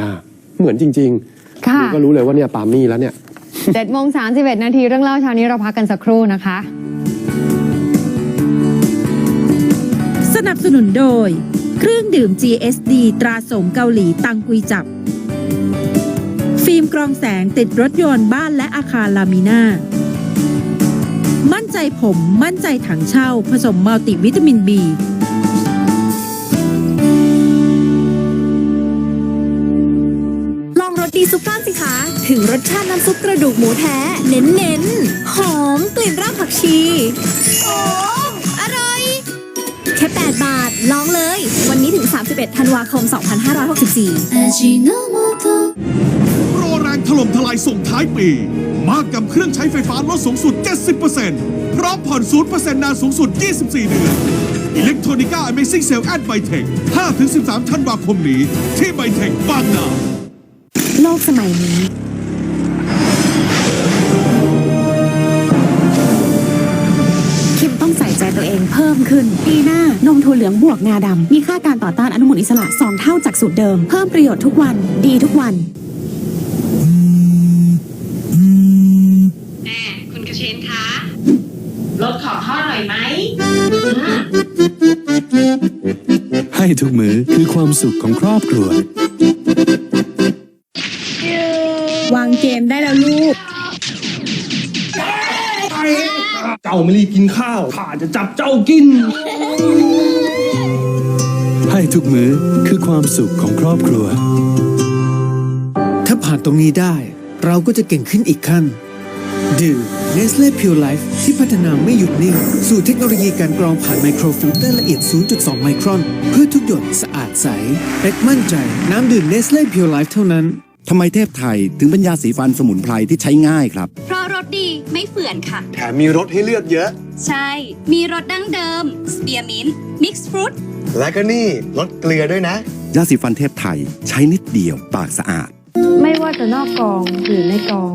อ่าเหมือนจริงค่ะๆดูก็รู้เลยว่าเนี่ยปามี่แล้วเนี่ย เจ็ดโมงสามสิบเอ็ดนาทีเรื่องเล่าเช้านี้เราพักกันสักครู่นะคะ สนับสนุนโดย เครื่องดื่ม GSD ตราสมเกาหลีตังกุยจับ ฟิล์มกรองแสงติดรถยนต์บ้านและอาคารลามิน่า มั่นใจผมมั่นใจถังเช่า ผสมมัลติวิตามิน B ซุปก้อนสิคะ ถึงรสชาติน้ำซุปกระดูกหมูแท้ เน้นเน้นๆหอมกลิ่นรากผักชีโอ้อร่อย แค่ 8 บาท ลองเลย วันนี้ถึง 31 ธันวาคม 2564โปรแรงถล่มทลายส่งท้ายปี มากกับเครื่องใช้ไฟฟ้าลดสูงสุด 70%พร้อมผ่อน0%นานสูงสุด 24 เดือนอิเล็กทรอนิก้า Amazing Sale at b y t e c h 5-13 ธันวาคมนี้ ที่ b y t e c h บางนา โลกสมัยนี้ คิมต้องใส่ใจตัวเองเพิ่มขึ้น ปีหน้านมถั่วเหลืองบวกงาดำ มีค่าการต่อต้านอนุมูลอิสระ 2 เท่าจากสูตรเดิม เพิ่มประโยชน์ทุกวัน ดีทุกวันคุณกระเชนคะรถขอท่อหน่อยไหมให้ทุกมื้อคือความสุขของครอบครัวว ได้แล้วลูก เจ้าไม่รีบกินข้าวข้าจะจับเจ้ากิน ให้ทุกมื้อคือความสุขของครอบครัว ถ้าผ่านตรงนี้ได้ เราก็จะเก่งขึ้นอีกขั้น ดื่ม Nestle Pure Life ที่พัฒนาไม่หยุดนิ่ง สู่เทคโนโลยีการกรองผ่านไมโครฟิลเตอร์ละเอียด 0.2 ไมครอน เพื่อทุกหยดสะอาดใสเป็กมั่นใจ น้ำดื่ม Nestle Pure Life เท่านั้น ทำไมเทพไทยถึงเป็นยาสีฟันสมุนไพรที่ใช้ง่ายครับ เพราะรสดีไม่เฝื่อนค่ะ แถมมีรสให้เลือกเยอะ ใช่ มีรสดั้งเดิมสเปียร์มินต์มิกซ์ฟรุตและก็นี่รสเกลือด้วยนะ ยาสีฟันเทพไทยใช้นิดเดียวปากสะอาด ไม่ว่าจะนอกกองหรือในกอง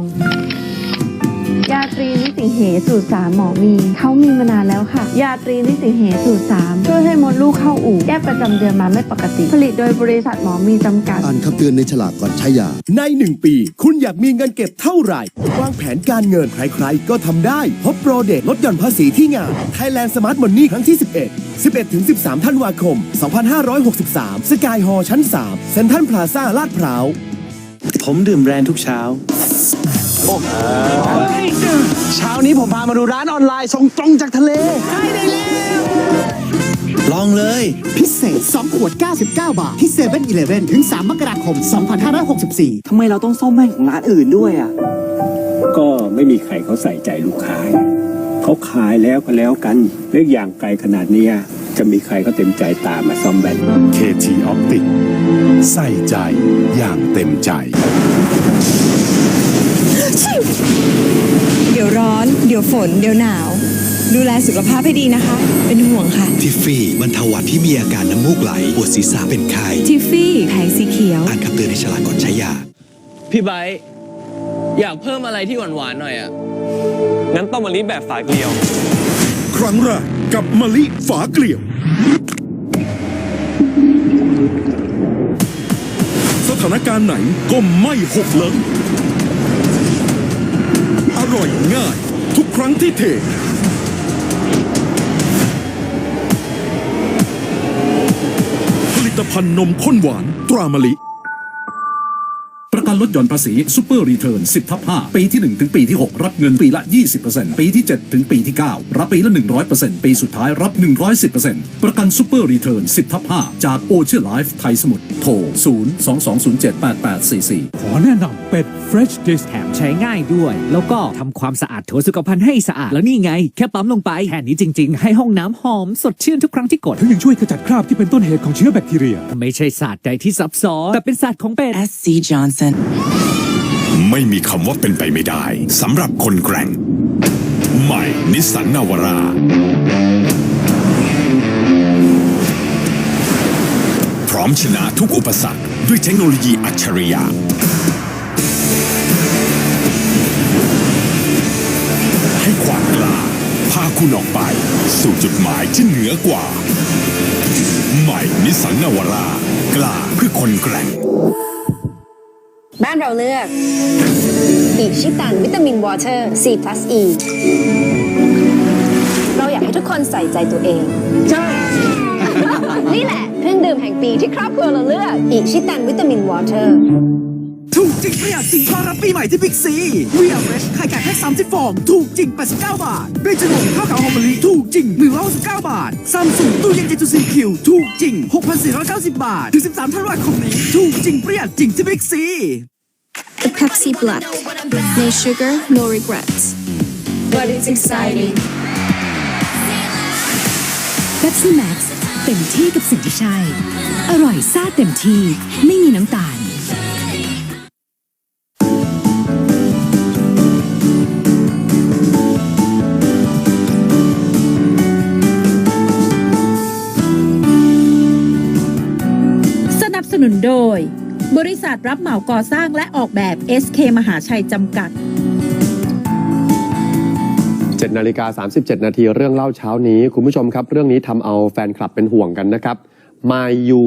ยาตรีนิสิงเหสูตรสามหมอมีเขามีมานานแล้วค่ะ ยาตรีนิสิงเหสูตรสามช่วยให้มดลูกเข้าอู่แก้ประจำเดือนมาไม่ปกติ ผลิตโดยบริษัทหมอมีจำกัด อ่านคำเตือนในฉลากก่อนใช้ยา ในหนึ่งปี คุณอยากมีเงินเก็บเท่าไหร่ วางแผนการเงินใครๆ ก็ทำได้ พบโปรเดทลดหย่อนภาษีที่งาน Thailand Smart Money ครั้งที่ 11 11ถึง13 ธันวาคม 2563 สกายฮอชั้น 3 เซ็นทรัลพลาซ่าลาดพร้าว ผมดื่มแบรนด์ทุกเช้า เช้านี้ผมพามาดูร้านออนไลน์ส่งตรงจากทะเล ลองเลย พิเศษ 2 ขวด 99 บาท ที่7 e เ e ่ e อถึง 3 มกราคม 2564 ทำไมเราต้องซ่อมแม่งของร้านอื่นด้วยอะ ก็ไม่มีใครเขาใส่ใจลูกค้า เขาขายแล้วก็แล้วกันเรื่องอย่างไกลขนาดเนี้ยจะมีใครเขาเต็มใจตามมาซ่อมแบน KT Optic ใส่ใจอย่างเต็มใจ เดี๋ยวร้อน เดี๋ยวฝนเดี๋ยวหนาว ดูแลสุขภาพให้ดีนะคะ เป็นห่วงค่ะ ทิฟฟี่บรรเทาหวัดที่มีอาการน้ำมูกไหลปวดศีรษะเป็นไข้ทิฟฟี่แผงสีเขียว อ่านคำเตือนในฉลากก่อนใช้ยา พี่ไบร์ทอยากเพิ่มอะไรที่หวานๆหน่อยอะงั้นต้องมาลิแบบฝาเกลียว ครั้งแรกกับมะลิฝาเกลียว สถานการณ์ไหนก็ไม่หกเลิกอร่อยง่ายทุก ครั้งที่เทผลิตภัณฑ์นมข้นหวานตรามะลิ ประกันลดหย่อนภาษีซูเปอร์รีเทิร์น10ทับ5ปีที่ 1 ถึงปีที่ 6 รับเงินปีละ 20%ปีที่ 7 ถึงปีที่ 9 รับปีละ 100%ปีสุดท้ายรับ 110%ประกันซูเปอร์รีเทิร์น10ทับ5จากโอเชียไลฟ์ไทยสมุทรโทร 0 2 2 0 7 8 8 4 4 ขอแนะนำเป็ด Fresh Dish แถมใช้ง่ายด้วย แล้วก็ทำความสะอาดโถสุขภัณฑ์ให้สะอาด แล้วนี่ไง แค่ปั๊มลงไปแค่นี้จริง ๆ ให้ห้องน้ำหอมสดชื่นทุกครั้งที่กดทั้งยังช่วยขจัดคราบที่เป็นต้นเหตุของเชื้อแบคทีเรีย ไม่ใช่ศาสตร์ใดที่ซับซ้อนแต่เป็นศาสตร์ของเป็ด SC Johnson ไม่มีคำว่าเป็นไปไม่ได้สำหรับคนแกร่ง ใหม่นิสสันนาวรา พร้อมชนะทุกอุปสรรคด้วยเทคโนโลยีอัจฉริยะให้ความกล้าพาคุณออกไป สู่จุดหมายที่เหนือกว่า ใหม่นิสสันนาวรา กล้าเพื่อคนแกร่ง บ้านเราเลือกอีชิตันวิตามินวอเตอร์ C plus E เราอยากให้ทุกคนใส่ใจตัวเอง ใช่ นี่แหละเครื่องดื่มแห่งปีที่ครอบครัวเราเลือกอีชิตันวิตามินวอเตอร์ ถูกจริงประหยัดจริงต้อนรับปีใหม่ที่บิ๊กซีเวียเรชไข่ไก่แพ็ค30ฟอง ถูกจริง 89 บาทเบจนงข้าวขาวหอมมะลิถูกจริง169บาทซัมซุงตู้เย็นเจจูซีคิวถูกจริง 6,490 บาท ถึง 13ธันวาคมนี้ ถูกจริงประหยัดจริงที่บิ๊กซี The Pepsi Black No sugar no regrets But it's exciting Pepsi Max เต็มที่กับสิ่งที่ใช่ อร่อยซ่าเต็มที่ ไม่มีน้ำตาล โดย บริษัทรับเหมาก่อสร้างและออกแบบ SK มหาชัยจำกัด7นาฬิกา37 นาทีเรื่องเล่าเช้านี้ คุณผู้ชมครับ เรื่องนี้ทำเอาแฟนคลับเป็นห่วงกันนะครับมายู